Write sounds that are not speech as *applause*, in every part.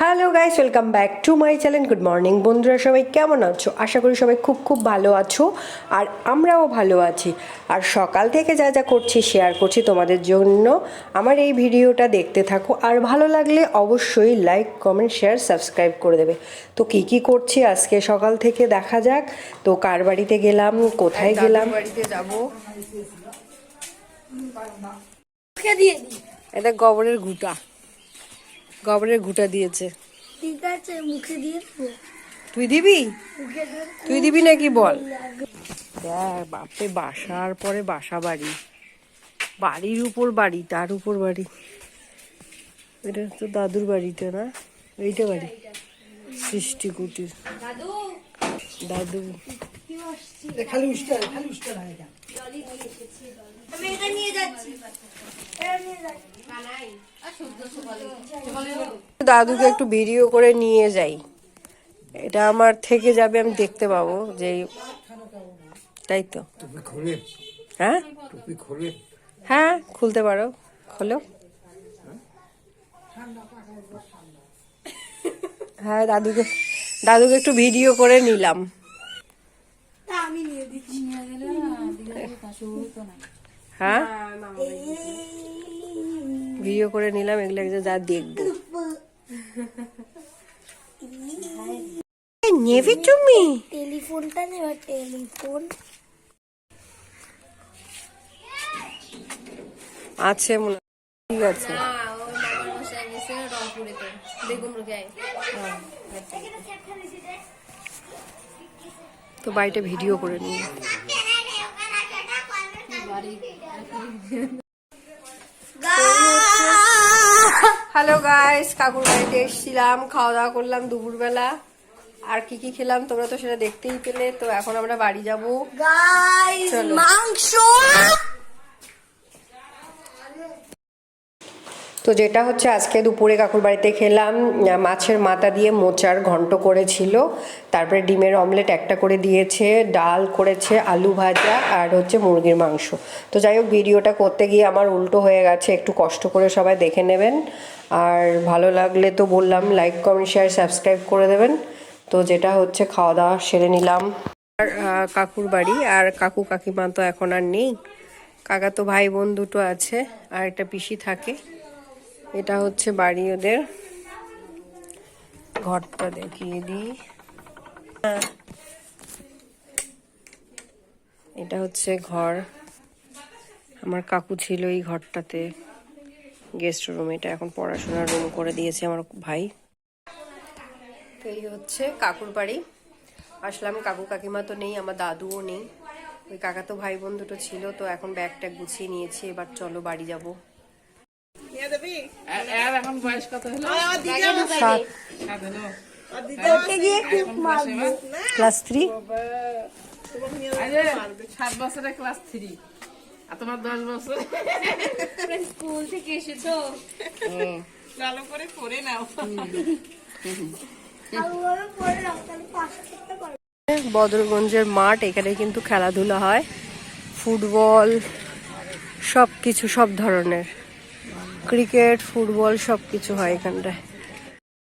Hello guys welcome back to my channel good morning বন্ধুরা সবাই কেমন আছো? আশা করি সবাই খুব খুব ভালো আছো আর আমরাও ভালো আছি। আর সকাল থেকে যা যা করছি শেয়ার করছি তোমাদের জন্য আমার এই ভিডিওটা দেখতে থাকো। আর ভালো লাগলে অবশ্যই লাইক কমেন্ট শেয়ার সাবস্ক্রাইব করে দেবে। তো কি কি করছি? আজকে সকাল থেকে দেখা যাক। তো কার বাড়িতে গেলাম? কোথায় গেলাম? বাড়িতে যাব। এটা গোবরের ঘুটা গোবরের ঘুটা দিয়েছে। ঠিক আছে মুখে দিয়ে তুই দিবি? তুই দিবি নাকি বল? দেখ বাপরে বাসার পরে বাসা বাড়ি। বাড়ির উপর বাড়ি তার উপর বাড়ি। এটা তো দাদুর বাড়িতে না? এইটা বাড়ি? সৃষ্টি কুটির দাদু। দাদু দাদুকে একটু ভিডিও করে নিয়ে যাই এটা আমার থেকে যাবে আমি দেখতে পাবো যে তাই তো হ্যাঁ হ্যাঁ খুলতে পারো খোলো হ্যাঁ দাদুকে দাদুকে একটু ভিডিও করে নিলাম তা আমি নিয়ে দিচ্ছি হ্যাঁ ভিডিও করে নিলাম এগুলো একজন যা দেখব। নেবে তুমি? টেলিফোনটা নেবা টেলিফোন। আছে মনে ঠিক আছে। তো বাড়িটা ভিডিও করে নিই। হ্যালো গাইস কাকুর বাড়িতে এসেছিলাম খাওয়া দাওয়া করলাম দুপুরবেলা। আর কি কি খেলাম তোমরা তো সেটা দেখতেই পেলে। তো এখন আমরা বাড়ি যাব। গাইস মাংস! তো যেটা হচ্ছে আজকে দুপুরে কাকুর বাড়িতে খেলাম। মাছের মাথা দিয়ে মোচার ঘন্ট করেছিল। তারপরে ডিমের অমলেট একটা করে দিয়েছে ডাল করেছে আলু ভাজা আর হচ্ছে মুরগির মাংস। তো যাই হোক ভিডিওটা করতে গিয়ে আমার উল্টো হয়ে গেছে। একটু কষ্ট করে সবাই দেখে নেবেন। আর ভালো লাগলে তো বললাম লাইক কমেন্ট শেয়ার সাবস্ক্রাইব করে দেবেন। তো যেটা হচ্ছে খাওয়া দাওয়া সেরে নিলাম। আর কাকুর বাড়ি, আর কাকু কাকিমা তো এখন আর নেই। কাকা তো ভাই বোন দুটো আছে, আর একটা পিসি থাকে। এটা হচ্ছে বাড়ি ওদের। ঘরটা দেখিয়ে দিই। এটা হচ্ছে ঘর। আমার কাকু ছিল এই ঘরটাতে। গেস্ট রুম এটা এখন পড়াশোনার রুম করে দিয়েছে আমার ভাই। তো এই হচ্ছে কাকুর বাড়ি। আসলাম কাকু কাকিমা তো নেই আমার দাদুও নেই। ওই কাকা তো ভাই বোন দুটো ছিল তো এখন ব্যাগ ট্যাগ গুছিয়ে নিয়েছি এবার চলো বাড়ি যাব। এর এখন বয়স কত হলো? সাত। সাত। হলো? ওকে গিয়ে খুব মারবো। Class three? সাত বছরে ক্লাস থ্রি। আর তোমার দশ বছর। স্কুল থেকে এসেছ? ভালো করে করে নাও। বদরগঞ্জের মাঠ এখানে কিন্তু খেলাধুলা হয়। ফুটবল সব কিছু সব ধরনের। ক্রিকেট ফুটবল সব কিছু হয় এখানটায়।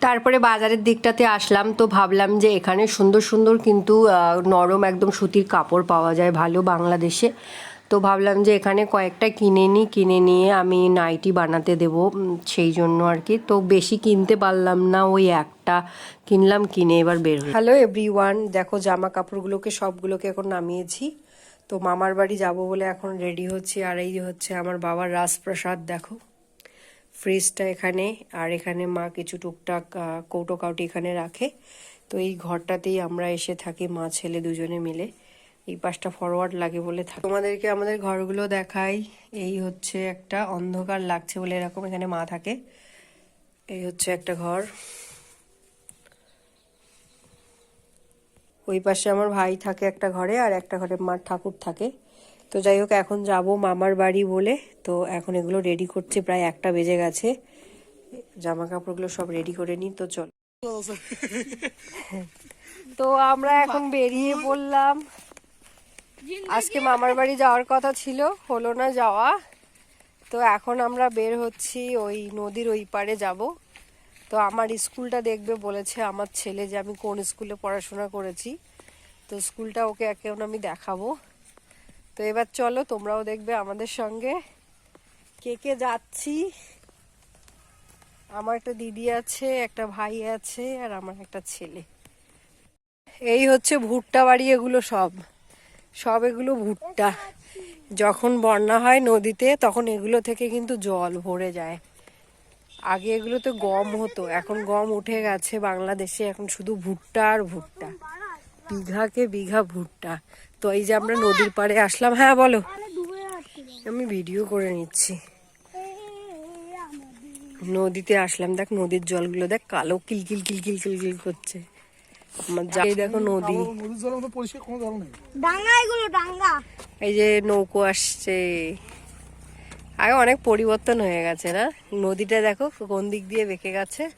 তারপরে বাজারের দিকটাতে আসলাম তো ভাবলাম যে এখানে সুন্দর সুন্দর কিন্তু নরম একদম সুতির কাপড় পাওয়া যায় ভালো বাংলাদেশে। তো ভাবলাম যে এখানে কয়েকটা কিনে নিই, কিনে নিয়ে আমি নাইটি বানাতে দেব সেই জন্য আর কি। তো বেশি কিনতে পারলাম না, ওই একটা কিনলাম, কিনে এবার বের হ্যালো এভরি ওয়ান দেখো জামা কাপড়গুলোকে, সবগুলোকে এখন নামিয়েছি। তো মামার বাড়ি যাব বলে এখন রেডি হচ্ছি, আর এই হচ্ছে আমার বাবার রাজপ্রসাদ, দেখো। ফ্রিজটা এখানে, আর এখানে মা কিছু টুকটাক কৌটো কাউটি এখানে রাখে। তো এই ঘরটাতেই আমরা এসে থাকি, মা, ছেলে দুজনে মিলে। এই পাশটা ফরওয়ার্ড লাগে বলে থাকি। তোমাদেরকে আমাদের ঘরগুলো দেখাই। এই হচ্ছে একটা অন্ধকার লাগছে বলে এরকম এখানে মা থাকে। এই হচ্ছে একটা ঘর। ওই পাশে আমার ভাই থাকে একটা ঘরে আর একটা ঘরে মার ঠাকুর থাকে। তো যাই হোক এখন যাব মামার বাড়ি বলে। তো এখন এগুলো রেডি করছে প্রায় একটা বেজে গেছে। জামা কাপড়গুলো সব রেডি করে নিই তো চল। *laughs* তো আমরা এখন বেরিয়ে পড়লাম। আজকে মামার বাড়ি যাওয়ার কথা ছিল, হলো না যাওয়া। তো এখন আমরা বের হচ্ছি ওই নদীর ওই পারে যাব। তো আমার স্কুলটা দেখবে বলেছে আমার ছেলে যে আমি কোন স্কুলে পড়াশোনা করেছি। তো স্কুলটা ওকে এখন আমি দেখাবো। তো এবার চলো, তোমরাও দেখবে আমাদের সঙ্গে। কে কে যাচ্ছি? আমার একটা দিদি আছে, একটা ভাই আছে, আর আমার একটা ছেলে। এই হচ্ছে ভুট্টা বাড়ি, এগুলো সব। সব এগুলো ভুট্টা। যখন বন্যা হয় নদীতে, তখন এগুলো থেকে কিন্তু জল ভরে যায়। আগে এগুলোতে গম হতো, এখন গম উঠে গেছে বাংলাদেশে, এখন শুধু ভুট্টা আর ভুট্টা। বিঘাকে বিঘা ভুট্টা। তো এই যে আমরা নদীর পাড়ে আসলাম হ্যাঁ বলো। আমি ভিডিও করে নিচ্ছি। নদীতে আসলাম, দেখ নদীর জলগুলো, দেখ কালো কিলকিল কিলকিল কিলকিল করছে। আমার এই দেখো নদী। নদীর জলের মতো পরিষ্কার কোনো জল নেই। ডাঙ্গা এগুলো ডাঙ্গা। এই যে নৌকো আসছে। আগে অনেক পরিবর্তন হয়ে গেছে না? নদীটা দেখো কোন দিক দিয়ে বেঁকে গেছে।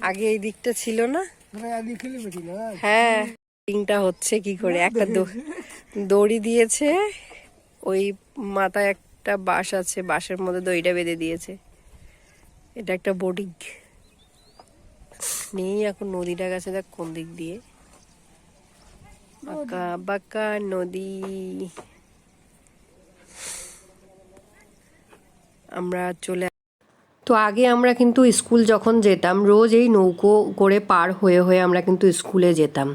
আগে এই দিকটা ছিল না। মানে হ্যাঁ। রিংটা হচ্ছে কি করে? একটা দ- দড়ি দিয়েছে। ওই মাথায় একটা বাঁশ আছে। বাঁশের মধ্যে দড়িটা বেঁধে দিয়েছে। এটা একটা বোটিং নেই এখন নদীটা গেছে দেখ কোন দিক দিয়ে। বাঁকা বাঁকা নদী। আমরা চলে তো আগে আমরা কিন্তু স্কুল যখন যেতাম রোজ এই নৌকো করে পার হয়ে হয়ে আমরা কিন্তু স্কুলে যেতাম।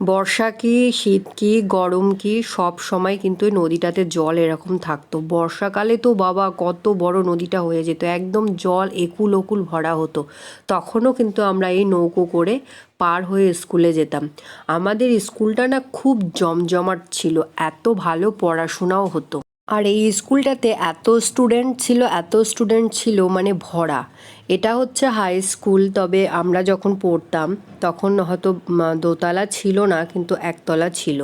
বর্ষা কি, শীত কি, গরম কি, সব সময় কিন্তু এই নদীটাতে জল এরকম থাকতো। বর্ষাকালে তো বাবা কত বড় নদীটা হয়ে যেত, একদম জল একুল ওকুল ভরা হতো। তখনও কিন্তু আমরা এই নৌকো করে পার হয়ে স্কুলে যেতাম। আমাদের স্কুলটা না খুব জমজমাট ছিল, এত ভালো পড়াশোনাও হতো। আর এই স্কুলটাতে এত স্টুডেন্ট ছিল, এত স্টুডেন্ট ছিল মানে ভরা। এটা হচ্ছে হাই স্কুল তবে আমরা যখন পড়তাম, তখন হয়তো দোতলা ছিল না, কিন্তু একতলা ছিল।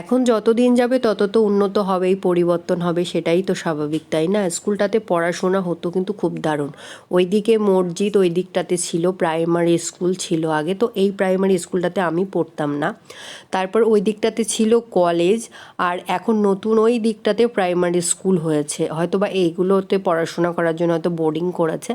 এখন যত দিন যাবে, তত তো উন্নত হবেই, পরিবর্তন হবে, সেটাই তো স্বাভাবিক, তাই না? স্কুলটাতে পড়াশোনা হতো কিন্তু খুব দারুণ। ওইদিকে মসজিদ ওই দিকটাতে ছিল প্রাইমারি স্কুল ছিল আগে, তো এই প্রাইমারি স্কুলটাতে আমি পড়তাম না। তারপর ওই দিকটাতে ছিল কলেজ আর এখন নতুন ওই দিকটাতে প্রাইমারি স্কুল হয়েছে। হয়তো বা এইগুলোতে পড়াশোনা করার জন্য হয়তো বোর্ডিং করেছে।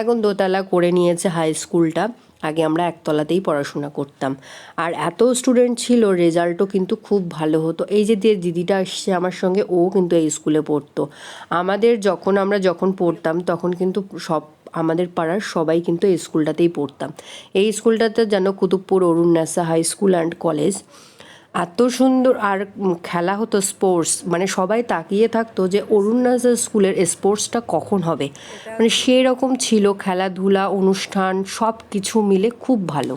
এখন দোতলা করে নিয়েছে হাই স্কুলটা আগে আমরা একতলাতেই পড়াশোনা করতাম। আর এত স্টুডেন্ট ছিল রেজাল্টও কিন্তু খুব ভালো হতো। এই যে যে দিদিটা আসছে আমার সঙ্গে, ও কিন্তু এই স্কুলে পড়তো। আমাদের যখন আমরা যখন পড়তাম, তখন কিন্তু সব আমাদের পাড়ার সবাই কিন্তু এই স্কুলটাতেই পড়তাম। এই স্কুলটাতে যেন কুতুবপুর অরুণ ন্যাসা হাই স্কুল অ্যান্ড কলেজ এত সুন্দর আর খেলা হতো স্পোর্টস মানে সবাই তাকিয়ে থাকতো যে অরুণ নাসা স্কুলের স্পোর্টসটা কখন হবে? মানে সেই রকম ছিল খেলাধুলা, অনুষ্ঠান সব কিছু মিলে খুব ভালো।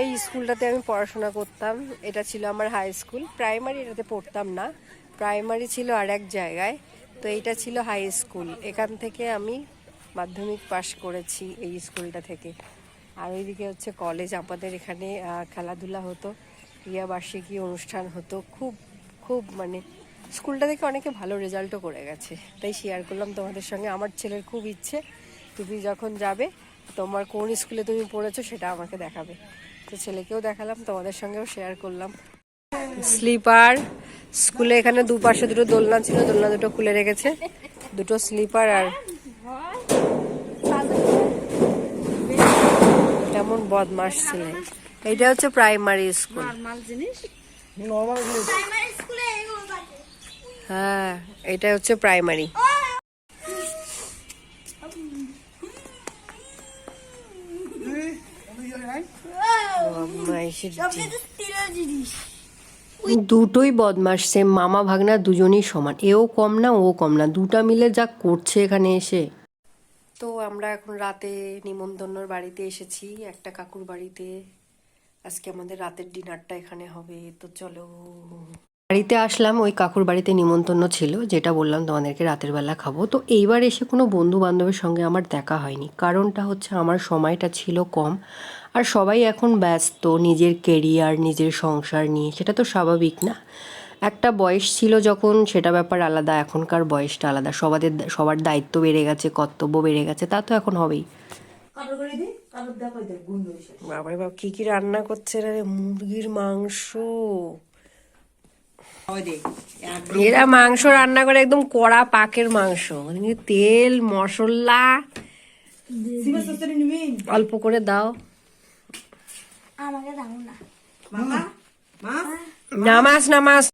এই স্কুলটাতে আমি পড়াশোনা করতাম, এটা ছিল আমার হাই স্কুল প্রাইমারি এটাতে পড়তাম না প্রাইমারি ছিল আর এক জায়গায়, তো এইটা ছিল হাই স্কুল এখান থেকে আমি মাধ্যমিক পাশ করেছি এই স্কুলটা থেকে। আর ওইদিকে হচ্ছে কলেজ আমাদের এখানে খেলাধুলা হতো। ক্রিয়াবার্ষিকী অনুষ্ঠান হতো, খুব খুব মানে স্কুলটা থেকে অনেকে ভালো রেজাল্টও করে গেছে। তাই শেয়ার করলাম তোমাদের সঙ্গে। আমার ছেলের খুব ইচ্ছে, তুমি যখন যাবে, তোমার কোন স্কুলে তুমি পড়েছো সেটা আমাকে দেখাবে। তো ছেলেকেও দেখালাম, তোমাদের সঙ্গেও শেয়ার করলাম। স্লিপার, স্কুলে এখানে দুপাশে দুটো দোলনা ছিল, দোলনা দুটো খুলে রেখেছে। দুটো স্লিপার আর কেমন বদমাস ছিলেন এইটা হচ্ছে প্রাইমারি স্কুল নর্মাল জিনিস? নর্মাল প্রাইমারি স্কুলে এগুলো থাকে হ্যাঁ এটা হচ্ছে প্রাইমারি দুটোই বদমাস সেম মামা ভাগনা দুজনই সমান। এও কম না ও কম না। দুটা মিলে যা করছে এখানে এসে। তো আমরা এখন রাতে নিমন্ত্রণর বাড়িতে এসেছি একটা কাকুর বাড়িতে। আজকে আমাদের রাতের ডিনারটা এখানে হবে তো চলো। বাড়িতে আসলাম ওই কাকুর বাড়িতে নিমন্ত্রণ ছিল যেটা বললাম তোমাদেরকে রাতের বেলা খাব। তো এইবার এসে কোনো বন্ধু বান্ধবের সঙ্গে আমার দেখা হয়নি। কারণটা হচ্ছে আমার সময়টা ছিল কম আর সবাই এখন ব্যস্ত নিজের কেরিয়ার নিজের সংসার নিয়ে সেটা তো স্বাভাবিক না। একটা বয়স ছিল যখন সেটা ব্যাপার আলাদা এখনকার বয়সটা আলাদা। সবাদের সবার দায়িত্ব বেড়ে গেছে কর্তব্য বেড়ে গেছে তা তো এখন হবেই। বাবারে বাবা কি কি রান্না করছে রে? মুরগির মাংস। এরা মাংস রান্না করে একদম কড়া পাকের মাংস। মানে তেল মশলা? অল্প করে দাও। আমাকে দাও না। নামাজ নামাজ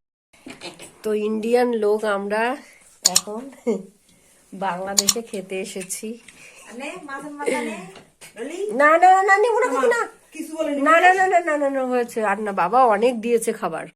তো ইন্ডিয়ান লোক আমরা এখন বাংলাদেশে খেতে এসেছি। না না না না না না না না না না না না না হয়েছে। আর না বাবা অনেক দিয়েছে খাবার।